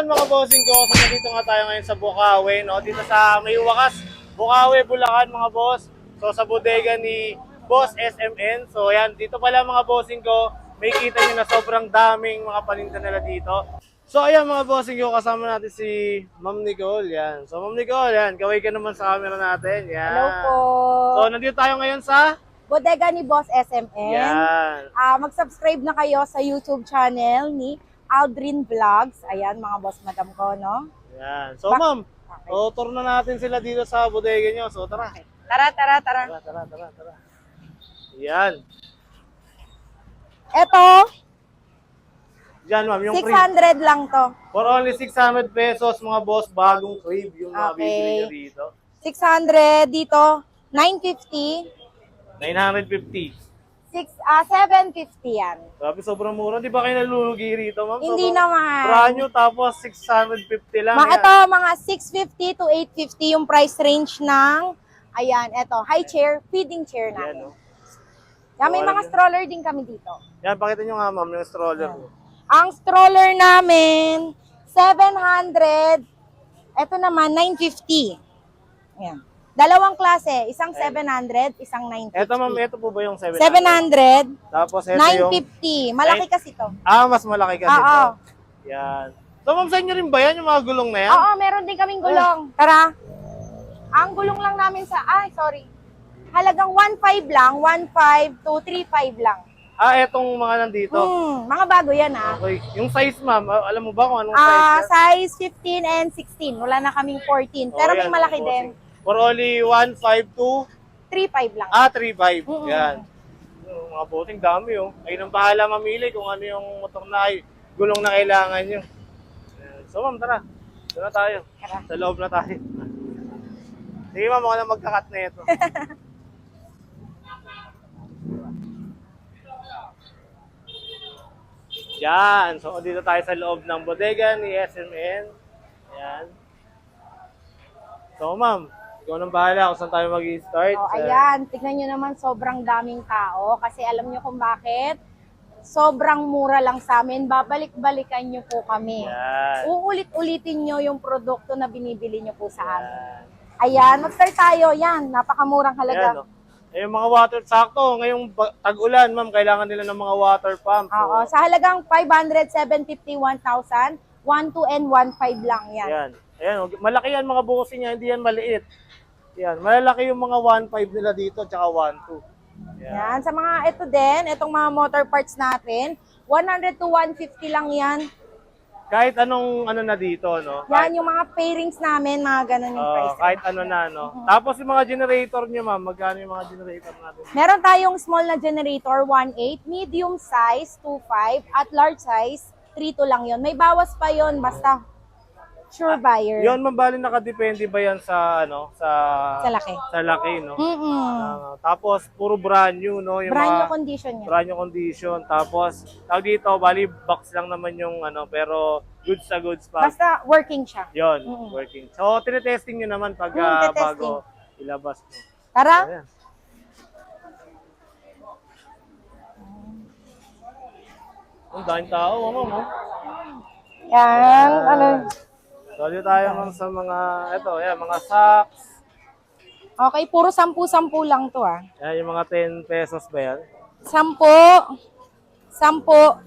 yun mga bossing ko, so nandito nga tayo ngayon sa Bukawi, no? Dito sa may wakas, Bukawi, Bulacan mga boss. So sa bodega ni Boss SMN. So yan, dito pala mga bossing ko, may kita nyo na sobrang daming mga paninda nila dito. So ayan mga bossing ko, kasama natin si Ma'am Nicole, yan. So Ma'am Nicole, yan, kaway ka naman sa camera natin, yan. Hello po. So nandito tayo ngayon sa... Bodega ni Boss SMN. Yan. Ah, mag-subscribe na kayo sa YouTube channel ni Aldrin Vlogs. Ayan, mga boss madam ko, no? Yan. So Bak- ma'am, Okay. so tour na natin sila dito sa bodega nyo. So tara. Tara, tara, tara. Tara, tara, tara, tara. Yan. Eto, Yan ma'am, yung crib. 600 lang to. For only 600 pesos mga boss, bagong crib yung Okay. mabibili nyo dito. 600 dito, 950. 950. 6, ah, 750 yan. Grabe, sobrang mura. Di ba kayo nalulugi rito ma'am? Hindi naman. Brand new, tapos 650 lang. Ma yan. ito, mga 650 to 850 yung price range ng, ayan, eto, high chair, feeding chair Yan, namin. no? Yan, may mga stroller din kami dito. Yan, pakita nyo nga ma'am, yung stroller. Ang stroller namin, 700. Ito naman, 950. Ayan. Dalawang klase, isang 700, isang 950. Eto ma'am, eto po ba yung 700? 700, Tapos eto yung... 950. Malaki Nine- kasi to. Ah, mas malaki kasi Oo. to. Yan. So ma'am, sa inyo rin ba yan, yung mga gulong na yan? Oo, meron din kaming gulong. Tara. Ang gulong lang namin sa, ay, sorry. Halagang 1.5 lang, 1.5 to 3.5 lang. Ah, etong mga nandito. Hmm, mga bago yan ah. Okay. Yung size ma'am, ah, alam mo ba kung anong Ah, size? size 15 and 16. Wala na kaming 14. yan? Pero Oh, may yan, malaki bossing. din. For only 152, 3.5 lang. ah, 35. Mm-mm. Yan. Yung mga boting dami oh. Ayun ang bahala mamili kung ano yung motor na ay gulong na kailangan nyo. Yan. So ma'am, tara. Doon na tayo. Tara. Sa loob na tayo. Sige ma'am, ako na magkakat na ito. Yan. So, dito tayo sa loob ng bodega ni SMN. Yan. So, ma'am, ikaw nang bahala kung saan tayo mag-start. Oh, ayan, tignan nyo naman sobrang daming tao kasi alam nyo kung bakit. Sobrang mura lang sa amin. Babalik-balikan nyo po kami. Yan. Uulit-ulitin nyo yung produkto na binibili nyo po sa amin. Yan. Ayan, mag-start tayo. Yan, napakamurang Ayan, halaga. no? Eh, yung mga water, sakto, ngayong ba- tag-ulan, ma'am, kailangan nila ng mga water pump. So, Oo, sa halagang 500, 750, 1,000, 1, 2, and 1,500 lang yan. Ayan. Ayan, oh, malaki yan mga bukosin niya, hindi yan maliit. Yan, malalaki yung mga 1.5 nila dito, tsaka 1.2. Yan. Yan, sa mga ito din, itong mga motor parts natin, 100 to 150 lang yan. Kahit anong ano na dito, no? Yan yung mga pairings namin, mga ganun yung Oo, price. kahit ano na, no? Tapos yung mga generator niyo, ma'am, magkano yung mga generator natin? Meron tayong small na generator, 1.8, medium size, 2.5, at large size, 3.2 lang yon. May bawas pa yon basta sure buyer. Yun, ma'am, bali nakadepende ba yan sa, ano, sa... Sa laki. Sa laki, no? Mm-mm. Ah, tapos, puro brand new, no? Yung Brand new mga, condition yan. brand new condition. Tapos, tawag dito, bali, box lang naman yung, ano, pero goods sa goods pa. Basta working siya. Yun, Mm. working. So, tinetesting nyo naman pag Mm, ah, bago ilabas mo. Tara, Ayan. Ang daming tao, ano, no? yan, ano. So, dito tayo ma'am sa mga, ito, yan, mga socks. Okay, puro 10-10 lang to ah. Yan, yung mga 10 pesos ba yan? 10, 10,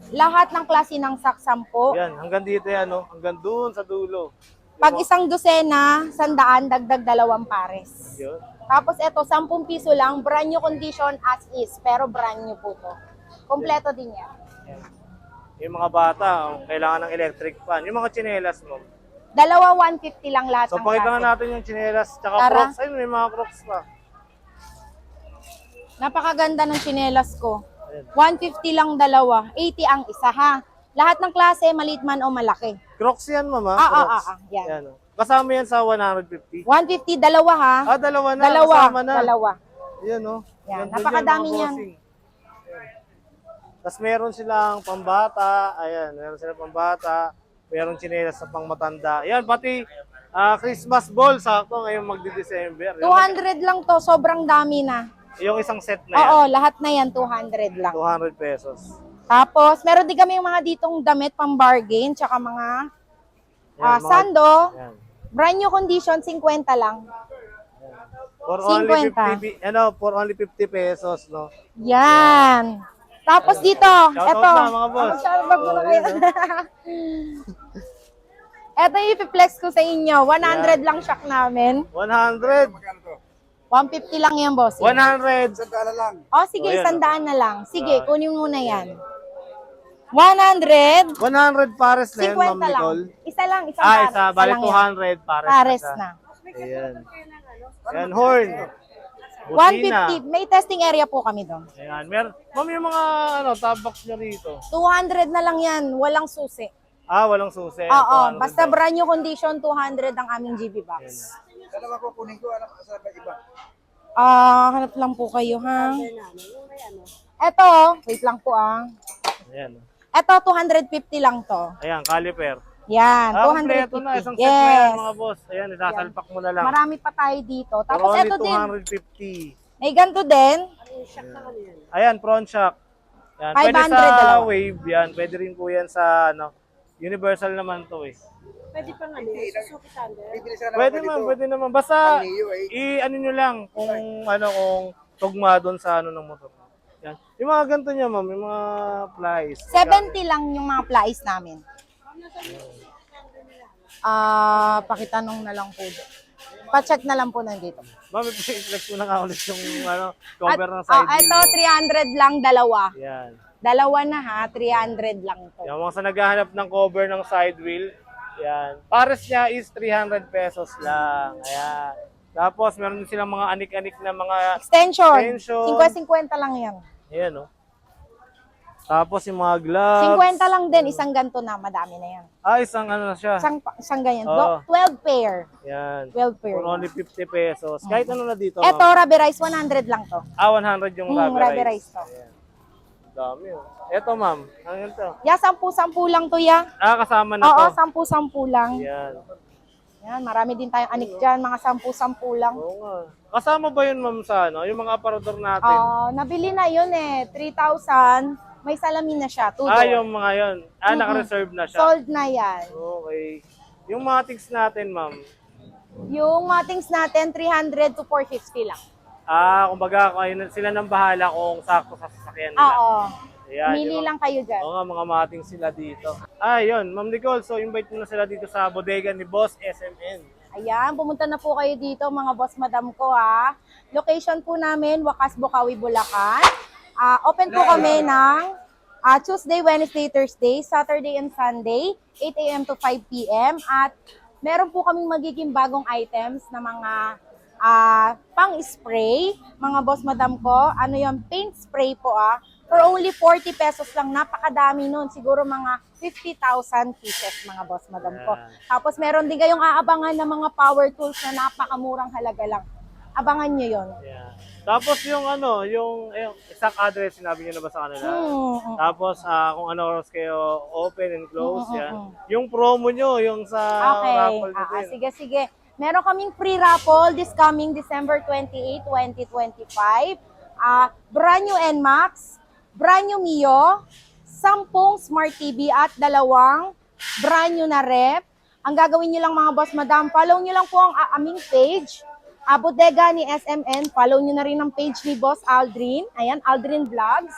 lahat ng klase ng sak 10. Yan, hanggang dito yan, no? Hanggang doon sa dulo. Pag isang dosena, sandaan, dagdag dalawang pares. Yun. Tapos eto, 10 piso lang, brand new condition as is, pero brand new po to. Kompleto din yan. Yan. Yung mga bata, oh, kailangan ng electric fan. Yung mga tsinelas mo. Dalawa 150 lang lahat So, ng pakita nga klase. natin yung tsinelas, tsaka Tara. crocs. Ayun, may mga crocs pa. Napakaganda ng chinelas ko. Ayan. 150 lang dalawa, 80 ang isa ha. Lahat ng klase, maliit man o malaki. Crocs yan, mama. Ah, ah, Crocs. ah, ah, yan. Yan, oh. Kasama yan sa 150. 150, dalawa ha. Ah, dalawa na. dalawa, Kasama na. dalawa. Yan, oh. Yan, Ganda napakadami mga bossing. Tapos meron silang pambata. Ayan, meron silang pambata. Meron chinelas sa pangmatanda. Ayan, pati ah, Christmas ball. Sakto ngayong magdi-December. Yung, 200 lang to, sobrang dami na. yung isang set na yan. Oo, lahat na yan, 200 lang. 200 pesos. Tapos, meron din kami yung mga ditong damit pang bargain, tsaka mga Ah, mga- Sando, Yan. brand new condition, 50 lang. For only 50. 50, pi- ano, for only 50 pesos, no? Yan. Tapos dito, Shoutout eto. na, mga boss. Ah, shoutout mo na Oh, kayo. yun, eto yung ipiplex ko sa inyo. 100 lang shock namin. 100. 150 lang yan, boss. 100. Oh, sige, Oh, yan, sandaan na lang. Sige, kunin muna yan. 100, 100 pares na yan, Ma'am 50 lang. Nicole. Isa lang, isang Ah, pares. isa. Bali lang yan. 200 pares. Pares siya. na. Ayan. Ayan, horn. Busina. 150. May testing area po kami doon. Ayan. Mer Ma'am, yung mga ano, tabak nyo rito. 200 na lang yan. Walang susi. Ah, walang susi. Oo, 200 basta daw. brand new condition, 200 ang aming GB box. Dalawa ko kunin ko, alam sa iba. Ah, hanap lang po kayo, ha? Eto, wait lang po ah. Ayan. Eto, 250 lang to. Ayan, caliper. Yan, Ah, kompleto na. 250. Isang set na yan, Yes. mga boss. Ayan, isasalpak mo na lang. Marami pa tayo dito. Tapos only eto din, 250. may ganito din. Ayan, prawn shock. Yan. 500 Pwede sa dalawa. wave yan. Pwede rin po yan sa ano. Universal naman to eh. Bibili sila ng Pwede ganito. man, pwede naman. Basta Ang Neo, eh. i-ano nyo lang kung ano kung tugma doon sa ano ng motor. Yan. Yung mga ganito niya, ma'am, yung mga flies. 70 lang yung mga plies namin. Ah, pakitanong na lang po. Pa-check na lang po nandito. Ma'am, i-flex mo na nga ulit yung ano, At, cover ng ah, side wheel ito, mo. 300 lang dalawa. Yan. Dalawa na ha, 300 lang to. Yung mga sa naghahanap ng cover ng side wheel, yan. Pares niya is 300 pesos lang. Ayan. Tapos, meron din silang mga anik-anik na mga, Extension, Extension. 50-50 lang yan. ayan oh. Tapos yung mga gloves. 50 lang din, isang ganto na, madami na yan. Ah, isang ano na siya. Isang, isang ganyan. Do- 12 pair. Yan. 12 pair. For only 50 pesos. Kahit ano na dito. Eto, rubberized, 100 lang to. Ah, 100 yung Hmm, rubberized. rubberized to. Ayan. Dami oh. Eto ma'am. Ano yun to? Ya, 10-10 lang to ya. Ah, kasama na Oo, to. 10-10 lang. Yan. Yan, marami din tayong anik dyan, mga 10-10 lang. Oo nga. Kasama ba yun ma'am sa ano? Yung mga aparador natin? Ah, nabili na yun eh, 3,000. May salamin na siya, two ah, door. yung mga yun. Ah, naka-reserve na siya. Sold na yan. Okay. Yung mga tigs natin ma'am. Yung matings natin, 300 to 450 lang. Ah, kumbaga kayo na- sila nang bahala kung sakto sa sasakyan nila. Oo. Ayan, Mili yung- lang kayo dyan. Oo nga, mga mating sila dito. Ah, yun. Ma'am Nicole, so invite mo na sila dito sa bodega ni Boss SMN. Ayan, pumunta na po kayo dito mga boss madam ko ha. Location po namin, Wakas, Bukawi, Bulacan. Ah, open po kami ng ah, Tuesday, Wednesday, Thursday, Saturday and Sunday, 8 a.m. to 5 p.m. At meron po kaming magiging bagong items na mga ah, pang-spray. Mga boss madam ko, ano yung paint spray po ah. For only 40 pesos lang, napakadami nun. Siguro mga 50,000 pieces mga boss madam ko. Tapos meron din kayong aabangan ng mga power tools na napakamurang halaga lang. Abangan nyo yon. Yeah. Tapos yung ano, yung, yung exact address, sinabi niyo na ba sa kanila? Hmm. Tapos ah, kung ano oras kayo open and close, Mm, mm, yan. mm. Yung promo nyo, yung sa Okay. raffle nyo Ah, ah, sige, sige. Meron kaming free raffle this coming December 28, 2025. Ah, brand new NMAX, brand new Mio, 10 Smart TV at dalawang brand new na rep. Ang gagawin nyo lang mga boss madam, follow nyo lang po ang ah, aming page. Ah, bodega ni SMN, follow nyo na rin ang page ni Boss Aldrin. Ayan, Aldrin Vlogs.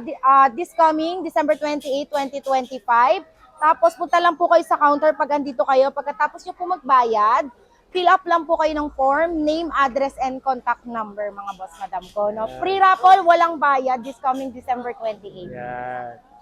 Di- ah, this coming December 28, 2025. Tapos punta lang po kayo sa counter pag andito kayo. Pagkatapos nyo po magbayad, fill up lang po kayo ng form, name, address, and contact number, mga boss madam ko. No? Free raffle, walang bayad this coming December 28. Yan.